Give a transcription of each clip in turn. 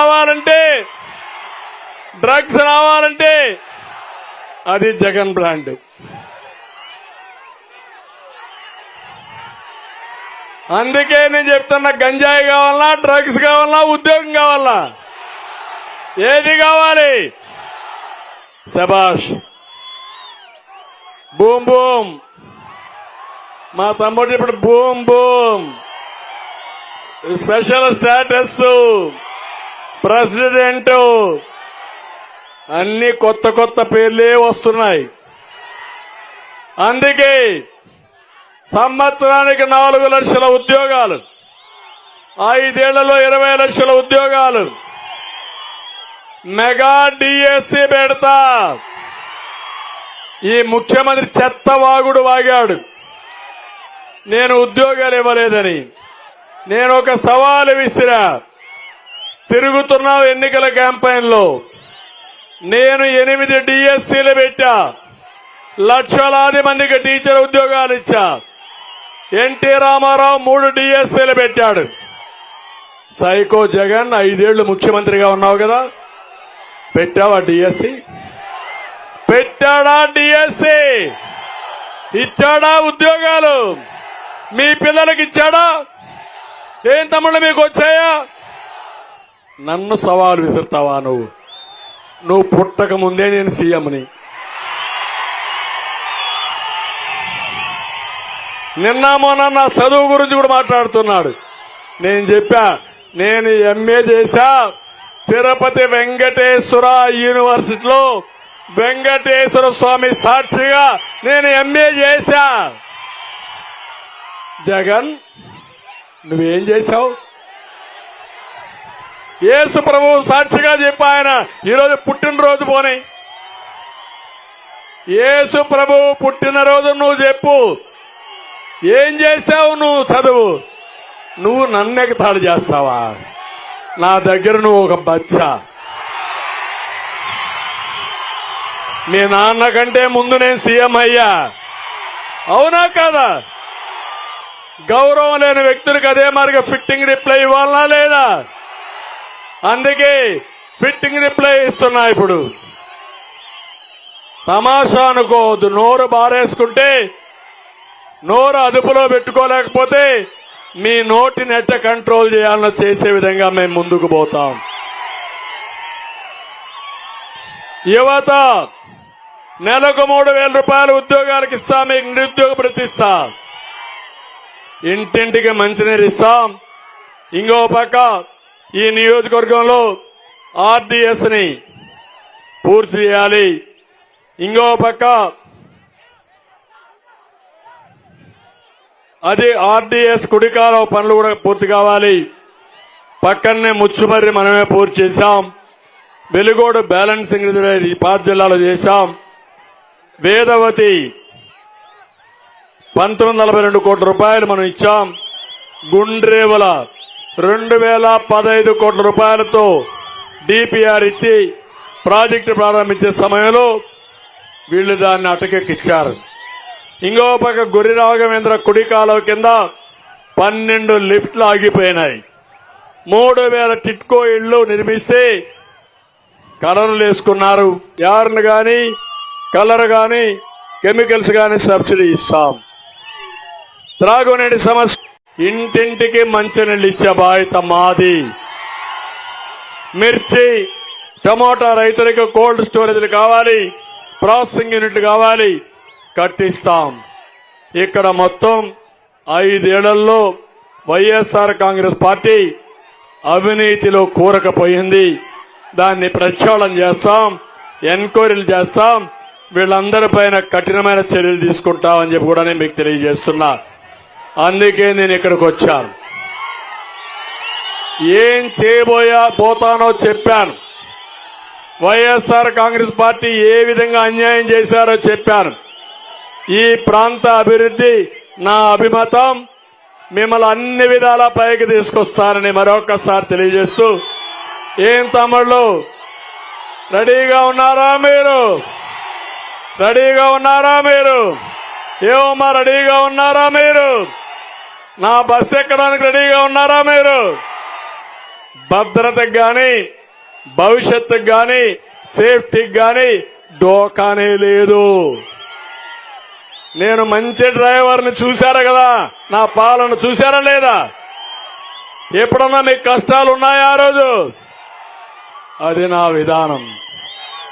రావాలంటే డ్రగ్స్ రావాలంటే అది జగన్ బ్రాండ్. అందుకే నేను చెప్తున్నా గంజాయి కావాలన్నా డ్రగ్స్ కావాలన్నా ఉద్యోగం కావాలన్నా ఏది కావాలి? శబాష్ బూమ్ బూమ్. మా తమ్ముడు ఇప్పుడు boom boom. Special status. President అన్ని కొత్త కొత్త పేర్లే వస్తున్నాయి. అందుకే సంవత్సరానికి నాలుగు లక్షల ఉద్యోగాలు ఐదేళ్ళలో ఇరవై లక్షల ఉద్యోగాలు. మెగా డిఎస్సి పెడతా. ఈ ముఖ్యమంత్రి చెత్త వాగుడు వాగాడు. నేను ఉద్యోగాలు ఇవ్వలేదని. నేను ఒక సవాలు విసిరా. తిరుగుతున్నావు ఎన్నికల క్యాంపెయిన్లో. నేను ఎనిమిది డిఎస్సీలు పెట్టా. లక్షలాది మందికి టీచర్ ఉద్యోగాలు ఇచ్చా. ఎన్టీ రామారావు మూడు డిఎస్సీలు పెట్టాడు. సైకో జగన్ ఐదేళ్ళు ముఖ్యమంత్రిగా ఉన్నావు కదా. పెట్టావా డిఎస్సి? పెట్టాడా డిఎస్సి? ఇచ్చాడా ఉద్యోగాలు? మీ పిల్లలకి ఇచ్చాడా? ఏం తమ్ముళ్ళు మీకు వచ్చాయా? నన్ను సవాలు విసురుతావా నువ్వు? నువ్వు పుట్టక ముందే నేను సీఎంని. నిన్న మొన్న నా చదువు గురించి కూడా మాట్లాడుతున్నాడు. నేను చెప్పా నేను ఎంఏ చేశా తిరుపతి వెంకటేశ్వర యూనివర్సిటీలో వెంకటేశ్వర స్వామి సాక్షిగా నేను ఎంఏ చేశా. జగన్ నువ్వేం చేశావు? యేసు ప్రభు సాక్షిగా చెప్పా ఆయన ఈరోజు పుట్టినరోజు పోనీ. యేసు ప్రభు పుట్టినరోజు నువ్వు చెప్పు. ఏం చేసావు నువ్వు చదువు? నువ్వు నన్నెగతాడు చేస్తావా? నా దగ్గర నువ్వు ఒక బచ్చా. మీ నాన్న కంటే ముందు నేను సీఎం అయ్యా. అవునా కాదా? గౌరవం లేని వ్యక్తులకు అదే మరిగా ఫిట్టింగ్ రిప్లై ఇవ్వాలా లేదా? అందుకే ఫిట్టింగ్ రిప్లై ఇస్తున్నా ఇప్పుడు. తమాషా అనుకోవద్దు. నోరు బారేసుకుంటే నోరు అదుపులో పెట్టుకోలేకపోతే మీ నోటిని ఎట్ట కంట్రోల్ చేయాలని చేసే విధంగా మేము ముందుకు పోతాం. యువత నెలకు మూడు వేల రూపాయల ఉద్యోగాలకు ఇస్తాం మీకు నిరుద్యోగ ప్రతిస్తా ఇంటింటికి మంచినీరు ఇస్తాం. ఇంకో పక్క ఈ నియోజకవర్గంలో ఆర్డీఎస్ని పూర్తి చేయాలి. ఇంకో పక్క అది ఆర్డిఎస్ కుడికాల పనులు కూడా పూర్తి కావాలి. పక్కనే ముచ్చుమర్రి మనమే పూర్తి చేశాం. వెలుగోడు బ్యాలెన్సింగ్ పాత జిల్లాలో చేశాం. వేదవతి పంతొమ్మిది నలభై రెండు కోట్ల రూపాయలు మనం ఇచ్చాం. గుండ్రేవల రెండు వేల పదహైదు కోట్ల రూపాయలతో డిపిఆర్ ఇచ్చి ప్రాజెక్టు ప్రారంభించే సమయంలో వీళ్ళు దాన్ని అటకెక్కిచ్చారు. ఇంకో పక్క గురి రాఘవేంద్ర కుడి కాలువ కింద పన్నెండు లిఫ్ట్లు ఆగిపోయినాయి. మూడు వేల టిట్కో ఇళ్ళు నిర్మిస్తే కలర్లు వేసుకున్నారు. యార్న్ కానీ కలర్ కానీ కెమికల్స్ కానీ సబ్సిడీ ఇస్తాం. త్రాగునీటి సమస్య ఇంటింటికి మంచినీళ్ళు ఇచ్చే బాధ్యత మాది. మిర్చి టమోటా రైతులకు కోల్డ్ స్టోరేజ్లు కావాలి ప్రాసెసింగ్ యూనిట్లు కావాలి కట్టిస్తాం. ఇక్కడ మొత్తం ఐదేళ్ళలో వైఎస్ఆర్ కాంగ్రెస్ పార్టీ అవినీతిలో కూరకపోయింది. దాన్ని ప్రక్షాళన చేస్తాం ఎంక్వైరీలు చేస్తాం వీళ్ళందరిపైన కఠినమైన చర్యలు తీసుకుంటామని చెప్పి కూడా నేను మీకు తెలియజేస్తున్నా. అందుకే నేను ఇక్కడికి వచ్చాను. ఏం చేయబోయా పోతానో చెప్పాను. వైఎస్ఆర్ కాంగ్రెస్ పార్టీ ఏ విధంగా అన్యాయం చేశారో చెప్పాను. ఈ ప్రాంత అభివృద్ధి నా అభిమతం. మిమ్మల్ని అన్ని విధాల పైకి తీసుకొస్తానని మరొకసారి తెలియజేస్తూ ఏం తమ్ముళ్ళు? రెడీగా ఉన్నారా మీరు? రెడీగా ఉన్నారా మీరు? ఏమమ్మా రెడీగా ఉన్నారా మీరు? నా బస్ ఎక్కడానికి రెడీగా ఉన్నారా మీరు? భద్రతకు గాని భవిష్యత్తుకు గాని సేఫ్టీకి గాని డోకానే లేదు. నేను మంచి డ్రైవర్ని చూశారా కదా? నా పాలన చూశారా లేదా? ఎప్పుడన్నా మీకు కష్టాలు ఉన్నాయా ఆ రోజు? అది నా విధానం.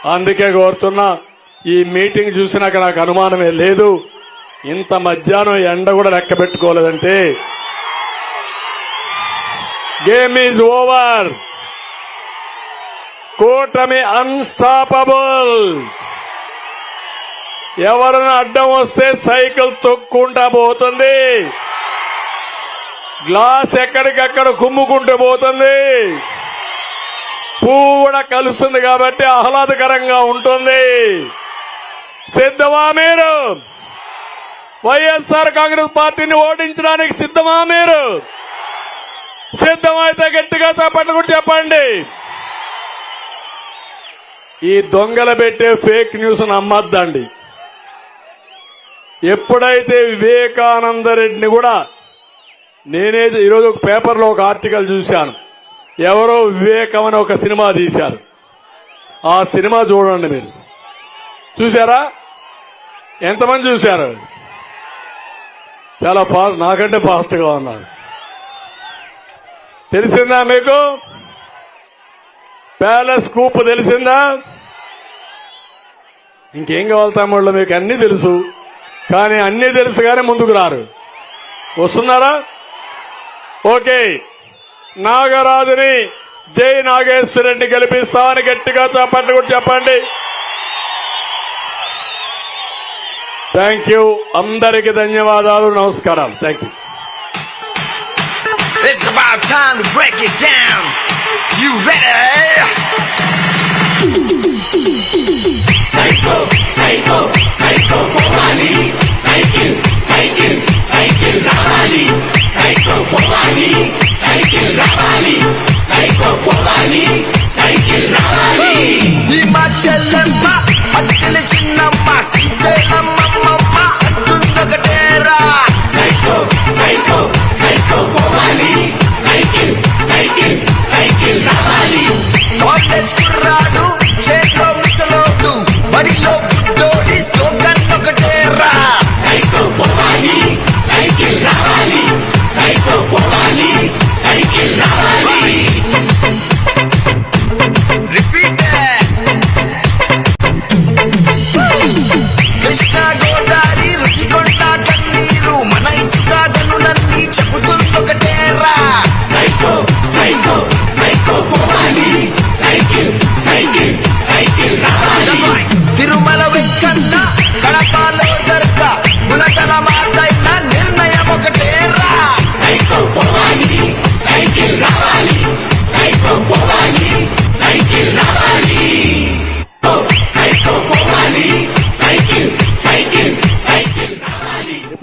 అందుకే కోరుతున్నా ఈ మీటింగ్ చూసినాక నాకు అనుమానమే లేదు. ఇంత మధ్యాహ్నం ఎండ కూడా లెక్క పెట్టుకోలేదంటే. గేమ్ ఈజ్ ఓవర్ కూటమి అన్స్టాపబుల్ ఎవరైనా అడ్డం వస్తే సైకిల్ తొక్కుంటా పోతుంది. గ్లాస్ ఎక్కడికక్కడ కుమ్ముకుంటూ పోతుంది. పువ్వు కూడా కలుస్తుంది కాబట్టి ఆహ్లాదకరంగా ఉంటుంది. సిద్ధమా మీరు? వైఎస్ఆర్ కాంగ్రెస్ పార్టీని ఓడించడానికి సిద్ధమా మీరు? సిద్ధమైతే గట్టిగా చెప్పండి కూడా చెప్పండి. ఈ దొంగల పెట్టే ఫేక్ న్యూస్ నమ్మద్దండి. ఎప్పుడైతే వివేకానంద రెడ్డిని కూడా నేనైతే ఈరోజు ఒక పేపర్లో ఒక ఆర్టికల్ చూశాను. ఎవరో వివేకం అని ఒక సినిమా తీశారు. ఆ సినిమా చూడండి మీరు. చూసారా ఎంతమంది చూశారు? చాలా ఫాస్ట్ నాకంటే ఫాస్ట్గా ఉన్నారు. తెలిసిందా మీకు? ప్యాలెస్ కూప్ తెలిసిందా? ఇంకేం కావాలి తమ్ముళ్ళు మీకు అన్నీ తెలుసు. కానీ అన్నీ తెలుసు కానీ ముందుకు రారు. వస్తున్నారా? ఓకే. నాగరాజుని జై నాగేశ్వరరెడ్డి గెలిపిస్తామని గట్టిగా చెప్పండి కూడా చెప్పండి. థ్యాంక్ యూ అందరికి ధన్యవాదాలు నమస్కారం thank you It's about time to break it down. You ready? Psycho, psycho, psycho, Bomani.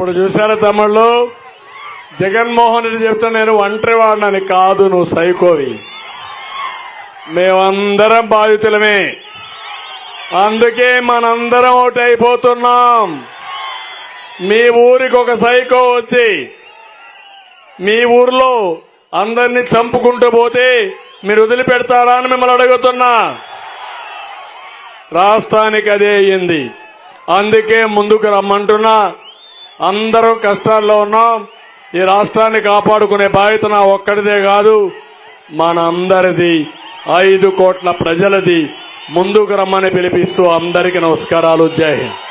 ఇప్పుడు చూసారా తమ్ముళ్ళు? జగన్మోహన్ రెడ్డి చెప్తా నేను ఒంటరి వాడినని కాదు నువ్వు సైకోవి. మేమందరం బాధితులమే. అందుకే మనందరం ఒకటి అయిపోతున్నాం మీ ఊరికి ఒక సైకో వచ్చి మీ ఊర్లో అందరినీ చంపుకుంటూ పోతే మీరు వదిలిపెడతారా అని మిమ్మల్ని అడుగుతున్నా. రాష్ట్రానికి అదే అయ్యింది అందుకే ముందుకు రమ్మంటున్నా. అందరూ కష్టాల్లో ఉన్నాం. ఈ రాష్ట్రాన్ని కాపాడుకునే బాధ్యత నా ఒక్కడిదే కాదు మనందరిది ఐదు కోట్ల ప్రజలది. ముందుకు రమ్మని పిలిపిస్తూ అందరికీ నమస్కారాలు. జై హింద్.